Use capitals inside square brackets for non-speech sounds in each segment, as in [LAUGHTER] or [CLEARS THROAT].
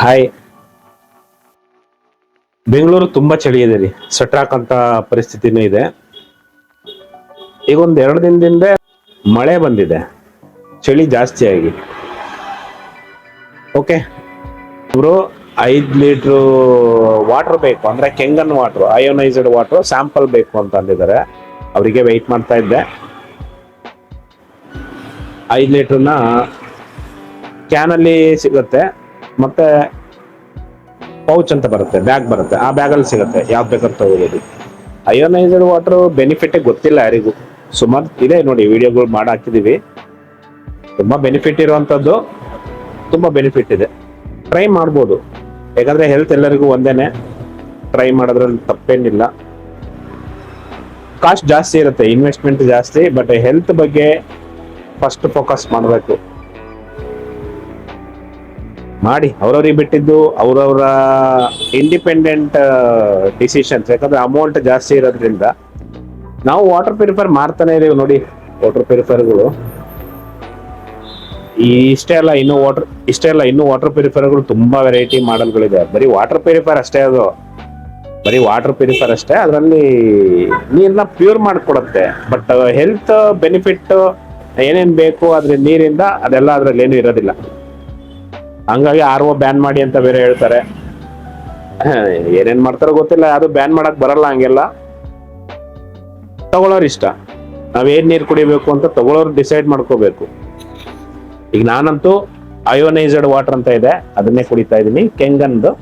Hi Bengaluru ತುಂಬಾ ಚಳಿ ಇದೆ ರೀ. ಸಟ್ರಾಕಂತ ಪರಿಸ್ಥಿತಿನೂ ಇದೆ. ಈಗ ಒಂದ್ ಎರಡು ದಿನದಿಂದ ಮಳೆ ಬಂದಿದೆ. ಚಳಿ ಜಾಸ್ತಿ ಆಗಿ. ಓಕೆ ಇವರು ಐದು ಲೀಟ್ರು ವಾಟರ್ ಬೇಕು. ಅಂದ್ರೆ Kangen water ionised water sample ಬೇಕು ಅಂತ ಅಂದಿದ್ದಾರೆ. ಅವರಿಗೆ ವೆಯ್ಟ್ ಮಾಡ್ತಾ ಇದ್ದೆ. ಐದು ಲೀಟ್ರನ್ನ ಕ್ಯಾನಲ್ಲಿ ಸಿಗುತ್ತೆ. ಮತ್ತೆ ಪೌಚ್ ಅಂತ ಬರುತ್ತೆ ಬ್ಯಾಗ್ ಬರುತ್ತೆ. ಆ ಬ್ಯಾಗಲ್ಲಿ ಸಿಗುತ್ತೆ. ಯಾವ್ದು ಬೇಕಂತ ತಗೋಬೋದು ಅಯೋನೈಸ್ಡ್ ವಾಟರ್ ಬೆನಿಫಿಟ್ ಗೊತ್ತಿಲ್ಲ ಯಾರಿಗೂ. ಸುಮಾರು ಇದೆ ನೋಡಿ ವಿಡಿಯೋಗಳು ಮಾಡಿ ಹಾಕಿದೀವಿ. ತುಂಬಾ ಬೆನಿಫಿಟ್ ಇರುವಂತದ್ದು, ತುಂಬಾ ಬೆನಿಫಿಟ್ ಇದೆ. ಟ್ರೈ ಮಾಡ್ಬೋದು. ಯಾಕಂದ್ರೆ ಹೆಲ್ತ್ ಎಲ್ಲರಿಗೂ ಒಂದೇನೆ. ಟ್ರೈ ಮಾಡೋದ್ರಲ್ಲಿ ತಪ್ಪೇನಿಲ್ಲ. ಕಾಸ್ಟ್ ಜಾಸ್ತಿ ಇರುತ್ತೆ ಇನ್ವೆಸ್ಟ್ಮೆಂಟ್ ಜಾಸ್ತಿ ಬಟ್ ಹೆಲ್ತ್ ಬಗ್ಗೆ ಫಸ್ಟ್ ಫೋಕಸ್ ಮಾಡಬೇಕು. ಮಾಡಿ ಅವ್ರವ್ರಿಗೆ ಬಿಟ್ಟಿದ್ದು ಅವ್ರವ್ರ ಇಂಡಿಪೆಂಡೆಂಟ್ ಡಿಸಿಷನ್ಸ್ ಯಾಕಂದ್ರೆ ಅಮೌಂಟ್ ಜಾಸ್ತಿ ಇರೋದ್ರಿಂದ ನಾವು ವಾಟರ್ ಪ್ಯೂರಿಫೈರ್ ಮಾಡ್ತಾನೆ ಇದೀವಿ ನೋಡಿ ವಾಟರ್ ಪ್ಯೂರಿಫೈರ್ಗಳು ಇಷ್ಟೇ ಅಲ್ಲ, ಇನ್ನು ವಾಟರ್ ಇಷ್ಟೇ ಅಲ್ಲ, ಇನ್ನು ವಾಟರ್ ಪ್ಯೂರಿಫೈರ್ಗಳು ತುಂಬಾ ವೆರೈಟಿ ಮಾಡೆಲ್ಗಳಿದೆ ಬರೀ ವಾಟರ್ ಪ್ಯೂರಿಫೈರ್ ಅಷ್ಟೇ ಅದು. ಬರೀ ವಾಟರ್ ಪ್ಯೂರಿಫೈರ್ ಅಷ್ಟೇ, ಅದರಲ್ಲಿ ನೀರನ್ನ ಪ್ಯೂರ್ ಮಾಡಿಕೊಡುತ್ತೆ. ಬಟ್ ಹೆಲ್ತ್ ಬೆನಿಫಿಟ್ ಏನೇನ್ ಬೇಕು ಅದ್ರ ನೀರಿಂದ ಅದೆಲ್ಲ ಅದ್ರಲ್ಲಿ ಏನು ಇರೋದಿಲ್ಲ. ಹಂಗಾಗಿ ಆರ್ ಒ ಬ್ಯಾನ್ ಮಾಡಿ ಅಂತ ಬೇರೆ ಹೇಳ್ತಾರೆ. [CLEARS THROAT] ಏನೇನ್ ಮಾಡ್ತಾರೋ ಗೊತ್ತಿಲ್ಲ, ಅದು ಬ್ಯಾನ್ ಮಾಡಕ್ ಬರಲ್ಲ ಹಂಗೆಲ್ಲ. ತಗೊಳ್ಳೋರ್ ಇಷ್ಟ. ನಾವೇನ್ ನೀರ್ ಕುಡಿಬೇಕು ಅಂತ ತಗೊಳ್ಳೋರು ಡಿಸೈಡ್ ಮಾಡ್ಕೋಬೇಕು. ಈಗ ನಾನಂತೂ ಅಯೋನೈಸ್ಡ್ ವಾಟರ್ ಅಂತ ಇದೆ, ಅದನ್ನೇ ಕುಡಿತಾ ಇದೀನಿ ಕೆಂಗನ್ದು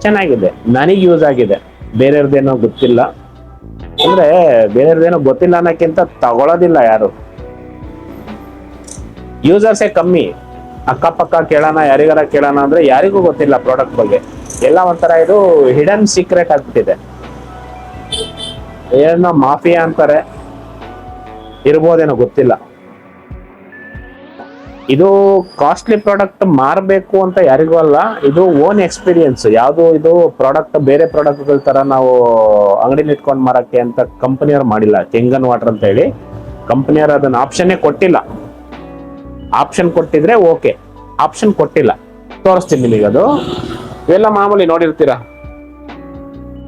ಚೆನ್ನಾಗಿದೆ. ನನಗೆ ಯೂಸ್ ಆಗಿದೆ. ಬೇರೆಯವ್ರದ್ದೇನೋ ಗೊತ್ತಿಲ್ಲ. ಅಂದ್ರೆ ಬೇರೆಯವ್ರದ್ದೇನೋ ಗೊತ್ತಿಲ್ಲ ಅನ್ನೋಕ್ಕಿಂತ ತಗೊಳೋದಿಲ್ಲ ಯಾರು. ಯೂಸರ್ಸೇ ಕಮ್ಮಿ. ಅಕ್ಕಪಕ್ಕ ಕೇಳೋಣ, ಯಾರಿಗಾರ ಕೇಳೋಣ ಅಂದ್ರೆ ಯಾರಿಗೂ ಗೊತ್ತಿಲ್ಲ ಪ್ರಾಡಕ್ಟ್ ಬಗ್ಗೆ. ಎಲ್ಲ ಒಂಥರ ಇದು ಹಿಡನ್ ಸೀಕ್ರೆಟ್ ಆಗ್ಬಿಟ್ಟಿದೆ. ಏನೋ ಮಾಫಿಯಾ ಅಂತಾರೆ. ಇರ್ಬೋದೇನೋ ಗೊತ್ತಿಲ್ಲ. ಇದು ಕಾಸ್ಟ್ಲಿ ಪ್ರಾಡಕ್ಟ್ ಮಾರಬೇಕು ಅಂತ ಯಾರಿಗೂ ಅಲ್ಲ, ಇದು ಓನ್ ಎಕ್ಸ್ಪೀರಿಯನ್ಸ್ ಯಾವುದು ಇದು ಪ್ರಾಡಕ್ಟ್ ಬೇರೆ ಪ್ರಾಡಕ್ಟ್ಗಳ ತರ ನಾವು ಅಂಗಡಿಲಿ ಇಟ್ಕೊಂಡು ಮಾರಕ್ಕೆ ಅಂತ ಕಂಪನಿಯವ್ರು ಮಾಡಿಲ್ಲ. ಕೆಂಗನ್ ವಾಟರ್ ಅಂತ ಹೇಳಿ. ಕಂಪನಿಯವ್ರು ಅದನ್ನ ಆಪ್ಷನ್ನೇ ಕೊಟ್ಟಿಲ್ಲ. ಆಪ್ಷನ್ ಕೊಟ್ಟಿದ್ರೆ ಓಕೆ ಆಪ್ಷನ್ ಕೊಟ್ಟಿಲ್ಲ. ತೋರಿಸ್ತೀನಿ ನಿಮಗೆ ಅದು. ಇವೆಲ್ಲ ಮಾಮೂಲಿ ನೋಡಿರ್ತೀರಾ?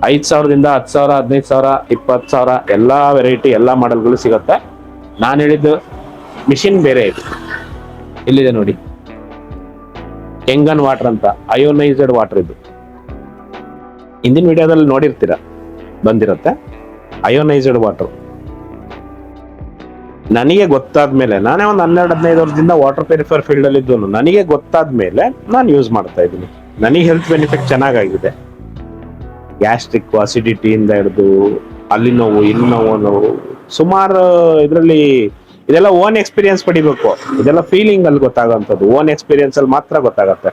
ಐದ್ ಸಾವಿರದಿಂದ ಹತ್ತು ಸಾವಿರ, ಹದಿನೈದು ಸಾವಿರ, ಇಪ್ಪತ್ತು ಸಾವಿರ, ಎಲ್ಲಾ ವೆರೈಟಿ ಎಲ್ಲಾ ಮಾಡೆಲ್ಗಳು ಸಿಗುತ್ತೆ. ನಾನು ಹೇಳಿದ್ದು ಮಿಷಿನ್ ಬೇರೆ ಇದೆ. ಇಲ್ಲಿದೆ ನೋಡಿ. ಕೆಂಗನ್ ವಾಟರ್ ಅಂತ ಅಯೋನೈಸ್ಡ್ ವಾಟರ್ ಇದು. ಹಿಂದಿನ ವಿಡಿಯೋದಲ್ಲಿ ನೋಡಿರ್ತೀರ? ಬಂದಿರತ್ತೆ. ಅಯೋನೈಸ್ಡ್ ವಾಟರ್ ನನಗೆ ಗೊತ್ತಾದ್ಮೇಲೆ ನಾನೇ ಒಂದು ಹನ್ನೆರಡು, ಹದಿನೈದು ವರ್ಷದಿಂದ ವಾಟರ್ ಪ್ಯೂರಿಫೈರ್ ಫೀಲ್ಡ್ ಅಲ್ಲಿ ಇದ್ದು ನನಗೆ ಗೊತ್ತಾದ್ಮೇಲೆ ನಾನು ಯೂಸ್ ಮಾಡ್ತಾ ಇದ್ದೀನಿ. ನನಗೆ ಹೆಲ್ತ್ ಬೆನಿಫಿಟ್ ಚೆನ್ನಾಗಾಗಿದೆ. ಗ್ಯಾಸ್ಟ್ರಿಕ್ ಅಸಿಡಿಟಿಯಿಂದ ಹಿಡಿದು, ಅಲ್ಲಿ ನೋವು, ಇಲ್ಲಿ ನೋವು ನೋವು. ಸುಮಾರು ಇದರಲ್ಲಿ, ಇದೆಲ್ಲ ಓನ್ ಎಕ್ಸ್ಪೀರಿಯನ್ಸ್ ಪಡಿಬೇಕು. ಇದೆಲ್ಲ ಫೀಲಿಂಗ್ ಅಲ್ಲಿ ಗೊತ್ತಾಗೋಂಥದ್ದು ಓನ್ ಎಕ್ಸ್ಪೀರಿಯನ್ಸ್ ಅಲ್ಲಿ ಮಾತ್ರ ಗೊತ್ತಾಗತ್ತೆ.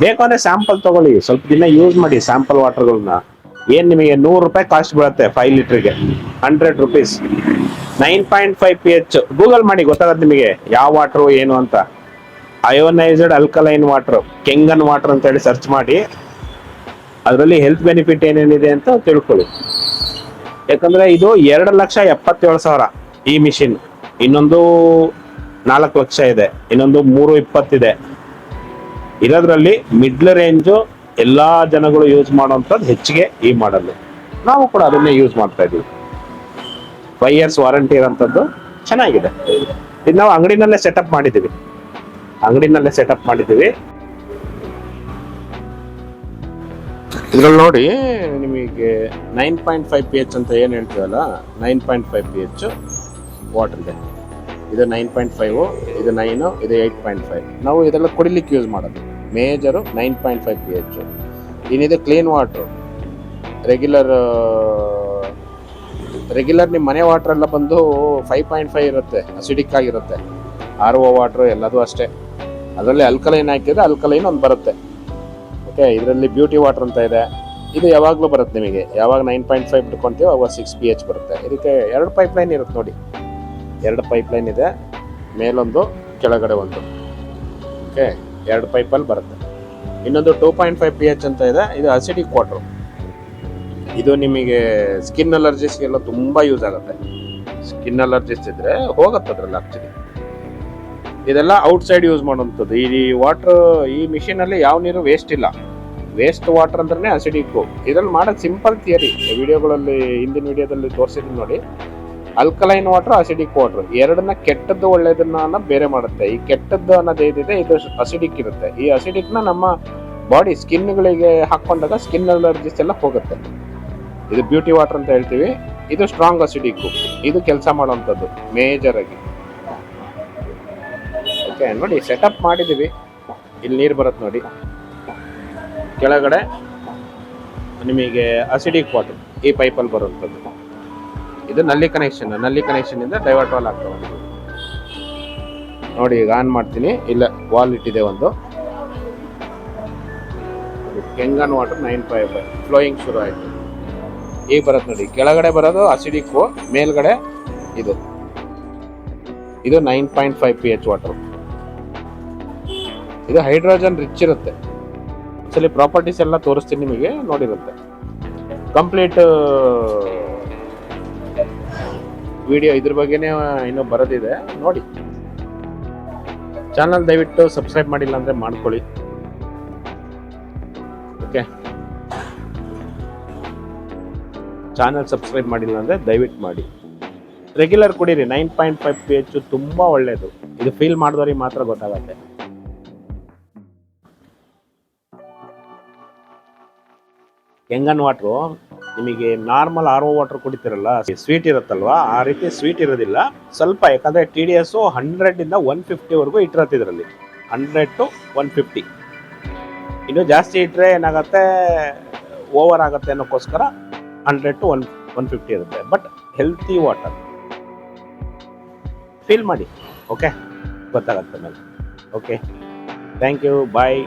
ಬೇಕು ಅಂದ್ರೆ ಸ್ಯಾಂಪಲ್ ತಗೊಳ್ಳಿ. ಸ್ವಲ್ಪ ದಿನ ಯೂಸ್ ಮಾಡಿ ಸ್ಯಾಂಪಲ್ ವಾಟರ್ಗಳನ್ನ ಏನ್ ನಿಮಗೆ ನೂರು ರೂಪಾಯಿ ಕಾಸ್ಟ್ ಬೀಳುತ್ತೆ ಫೈವ್ ಲೀಟರ್ಗೆ hundred rupees nine point five P H Google ಮಾಡಿ, ಗೊತ್ತಾಗತ್ತೆ ನಿಮಗೆ ಯಾವ ವಾಟರ್ ಏನು ಅಂತ. Ionised alkaline water Kangen water ಅಂತ ಹೇಳಿ ಸರ್ಚ್ ಮಾಡಿ. ಅದರಲ್ಲಿ ಹೆಲ್ತ್ ಬೆನಿಫಿಟ್ ಏನೇನಿದೆ ಅಂತ ತಿಳ್ಕೊಳ್ಳಿ. ಯಾಕಂದ್ರೆ ಇದು ಎರಡು ಲಕ್ಷ ಎಪ್ಪತ್ತೇಳು ಸಾವಿರ ಈ ಮಿಷಿನ್ ಇನ್ನೊಂದು ನಾಲ್ಕು ಲಕ್ಷ ಇದೆ, ಇನ್ನೊಂದು ಮೂರು ಇಪ್ಪತ್ತಿದೆ. ಇರೋದ್ರಲ್ಲಿ ಮಿಡ್ಲ್ ರೇಂಜು ಎಲ್ಲಾ ಜನಗಳು ಯೂಸ್ ಮಾಡುವಂಥದ್ದು ಹೆಚ್ಚಿಗೆ ಈ ಮಾಡಲ್ ನಾವು ಕೂಡ ಅದನ್ನೇ ಯೂಸ್ ಮಾಡ್ತಾ ಇದೀವಿ ಫೈವ್ ಇಯರ್ಸ್ ವಾರಂಟಿ ಇರೋಂಥದ್ದು ಚೆನ್ನಾಗಿದೆ. ಇದು ನಾವು ಅಂಗಡಿನಲ್ಲೇ ಸೆಟಪ್ ಮಾಡಿದ್ದೀವಿ. ಅಂಗಡಿನಲ್ಲೇ ಸೆಟಪ್ ಮಾಡಿದ್ದೀವಿ. ಇದ್ರಲ್ಲಿ ನೋಡಿ ನಿಮಗೆ nine point five P H ಅಂತ ಏನು ಹೇಳ್ತೀವಲ್ಲ? Nine point five P H water ಇದೆ. ಇದು ನೈನ್ ಪಾಯಿಂಟ್ ಫೈವ್ ಇದು ನೈನು ಇದು ಏಯ್ಟ್ ಪಾಯಿಂಟ್ ಫೈವ್ ನಾವು ಇದೆಲ್ಲ ಕುಡಿಲಿಕ್ಕೆ ಯೂಸ್ ಮಾಡೋದು. Major nine point five P H. ಇನ್ನಿದೆ clean water regular regular ನಿಮ್ಮ ಮನೆ ವಾಟ್ರ್ ಎಲ್ಲ ಬಂದು ಫೈವ್ ಪಾಯಿಂಟ್ ಫೈವ್ ಇರುತ್ತೆ ಅಸಿಡಿಕ್ ಆಗಿರುತ್ತೆ. ಆರ್ ಒ ವಾಟ್ರು ಎಲ್ಲದೂ ಅಷ್ಟೇ. ಅದರಲ್ಲಿ ಅಲ್ಕಲೈನ್ ಹಾಕಿದ್ರೆ ಅಲ್ಕಲೈನ್ ಒಂದು ಬರುತ್ತೆ. ಓಕೆ ಇದರಲ್ಲಿ ಬ್ಯೂಟಿ ವಾಟರ್ ಅಂತ ಇದೆ. ಇದು ಯಾವಾಗಲೂ ಬರುತ್ತೆ ನಿಮಗೆ. ಯಾವಾಗ ನೈನ್ ಪಾಯಿಂಟ್ ಫೈವ್ ಬಿಟ್ಕೊತೀವೋ ಅವಾಗ ಸಿಕ್ಸ್ ಪಿ ಎಚ್ ಬರುತ್ತೆ. ಇದಕ್ಕೆ ಎರಡು ಪೈಪ್ ಲೈನ್ ಇರುತ್ತೆ ನೋಡಿ. ಎರಡು ಪೈಪ್ ಲೈನ್ ಇದೆ. ಮೇಲೊಂದು, ಕೆಳಗಡೆ ಒಂದು. ಓಕೆ ಎರಡು ಪೈಪಲ್ಲಿ ಬರುತ್ತೆ. ಇನ್ನೊಂದು two point five P H ಅಂತ ಇದೆ. ಇದು ಅಸಿಡಿಕ್ ವಾಟ್ರು ಇದು ನಿಮಗೆ ಸ್ಕಿನ್ ಅಲರ್ಜಿಸ್ಗೆಲ್ಲ ತುಂಬ ಯೂಸ್ ಆಗುತ್ತೆ. ಸ್ಕಿನ್ ಅಲರ್ಜಿಸ್ ಇದ್ರೆ ಹೋಗುತ್ತೆ ಅದ್ರಲ್ಲಿ ಆ್ಯಕ್ಚುಲಿ ಇದೆಲ್ಲ ಔಟ್ಸೈಡ್ ಯೂಸ್ ಮಾಡುವಂಥದ್ದು. ಈ ವಾಟರ್ ಈ ಮಿಷಿನಲ್ಲಿ ಯಾವ ನೀರು ವೇಸ್ಟ್ ಇಲ್ಲ. ವೇಸ್ಟ್ ವಾಟರ್ ಅಂದ್ರೆ ಅಸಿಡಿಕ್ ಇದ್ರಲ್ಲಿ ಮಾಡೋದು ಸಿಂಪಲ್ ಥಿಯರಿ ವಿಡಿಯೋಗಳಲ್ಲಿ ಹಿಂದಿನ ವಿಡಿಯೋದಲ್ಲಿ ತೋರಿಸಿದ್ರು ನೋಡಿ. ಅಲ್ಕಲೈನ್ ವಾಟರ್ ಅಸಿಡಿಕ್ ವಾಟರ್ ಎರಡನ್ನ ಕೆಟ್ಟದ್ದು ಒಳ್ಳೇದನ್ನ ಬೇರೆ ಮಾಡುತ್ತೆ. ಈ ಕೆಟ್ಟದ್ದು ಅನ್ನೋದು ಏನಿದೆ, ಇದು ಅಸಿಡಿಕ್ ಇರುತ್ತೆ. ಈ ಅಸಿಡಿಕ್ನ ನಮ್ಮ ಬಾಡಿ ಸ್ಕಿನ್ಗಳಿಗೆ ಹಾಕೊಂಡಾಗ ಸ್ಕಿನ್ ಅಲರ್ಜಿಸ್ ಎಲ್ಲ ಹೋಗುತ್ತೆ. ಇದು ಬ್ಯೂಟಿ ವಾಟರ್ ಅಂತ ಹೇಳ್ತೀವಿ. ಇದು ಸ್ಟ್ರಾಂಗ್ ಅಸಿಡಿಕ್ ಇದು ಕೆಲಸ ಮಾಡುವಂಥದ್ದು ಮೇಜರ್ ಆಗಿ. ಓಕೆ ನೋಡಿ ಸೆಟಪ್ ಮಾಡಿದೀವಿ. ಇಲ್ಲಿ ನೀರು ಬರುತ್ತೆ ನೋಡಿ. ಕೆಳಗಡೆ ನಿಮಗೆ ಅಸಿಡಿಕ್ ವಾಟರ್ ಈ ಪೈಪಲ್ಲಿ ಬರುವಂಥದ್ದು. ಇದು ನಲ್ಲಿ ಕನೆಕ್ಷನ್ನಲ್ಲಿ ಕನೆಕ್ಷನ್ ಇಂದ ಡೈವರ್ಟ್ ವಾಲ್ ಆಗ್ತವೆ ನೋಡಿ, ಈಗ ಆನ್ ಮಾಡ್ತೀನಿ. ಇಲ್ಲ ವಾಲ್ ಇಟ್ಟಿದೆ ಒಂದು. Kangen water nine five five flowing ಶುರು ಆಯಿತು. ಈಗ ಬರುತ್ತೆ ನೋಡಿ. ಕೆಳಗಡೆ ಬರೋದು ಅಸಿಡಿಕ್ಕು ಮೇಲ್ಗಡೆ ಇದು. ಇದು nine point five P H water ಇದು ಹೈಡ್ರೋಜನ್ ರಿಚ್ ಇರುತ್ತೆ. ಆಕ್ಚುಲಿ ಪ್ರಾಪರ್ಟೀಸ್ ಎಲ್ಲ ತೋರಿಸ್ತೀನಿ ನಿಮಗೆ, ನೋಡಿರುತ್ತೆ. ಕಂಪ್ಲೀಟ್ ವಿಡಿಯೋ ಇದ್ರ ಬಗ್ಗೆನೇ ಇನ್ನೂ ಬರೋದಿದೆ. ನೋಡಿ. ಚಾನಲ್ ದಯವಿಟ್ಟು ಸಬ್ಸ್ಕ್ರೈಬ್ ಮಾಡಿಲ್ಲ ಅಂದ್ರೆ ಮಾಡ್ಕೊಳ್ಳಿ. ಓಕೆ ಚಾನಲ್ ಸಬ್ಸ್ಕ್ರೈಬ್ ಮಾಡಿಲ್ಲ ಅಂದ್ರೆ ದಯವಿಟ್ಟು ಮಾಡಿ. ರೆಗ್ಯುಲರ್ ಕುಡೀರಿ nine point five P H ತುಂಬಾ ಒಳ್ಳೇದು. ಇದು ಫೀಲ್ ಮಾಡಿದವರಿಗೆ ಮಾತ್ರ ಗೊತ್ತಾಗತ್ತೆ. ಕೆಂಗನ್ ವಾಟ್ರು ನಿಮಗೆ ನಾರ್ಮಲ್ ಆರ್ ಓ ವಾಟರ್ ಕುಡಿತಿರಲ್ಲ ಸ್ವೀಟ್ ಇರುತ್ತಲ್ವಾ? ಆ ರೀತಿ ಸ್ವೀಟ್ ಇರೋದಿಲ್ಲ. ಸ್ವಲ್ಪ ಯಾಕಂದ್ರೆ ಟಿ ಡಿ ಎಸ್ ಹಂಡ್ರೆಡ್ ಇಂದ ಒನ್ ಫಿಫ್ಟಿವರೆಗೂ ಇಟ್ಟಿರತ್ತೆ ಇದರಲ್ಲಿ ಹಂಡ್ರೆಡ್ ಟು ಒನ್ ಫಿಫ್ಟಿ ಇನ್ನು ಜಾಸ್ತಿ ಇಟ್ಟರೆ ಏನಾಗುತ್ತೆ? ಓವರ್ ಆಗುತ್ತೆ ಅನ್ನೋಕ್ಕೋಸ್ಕರ hundred to one one fifty ಇರುತ್ತೆ. ಬಟ್ ಹೆಲ್ತಿ ವಾಟರ್ ಫೀಲ್ ಮಾಡಿ. ಓಕೆ ಗೊತ್ತಾಗತ್ತೆ ಮೇಲೆ. Okay thank you bye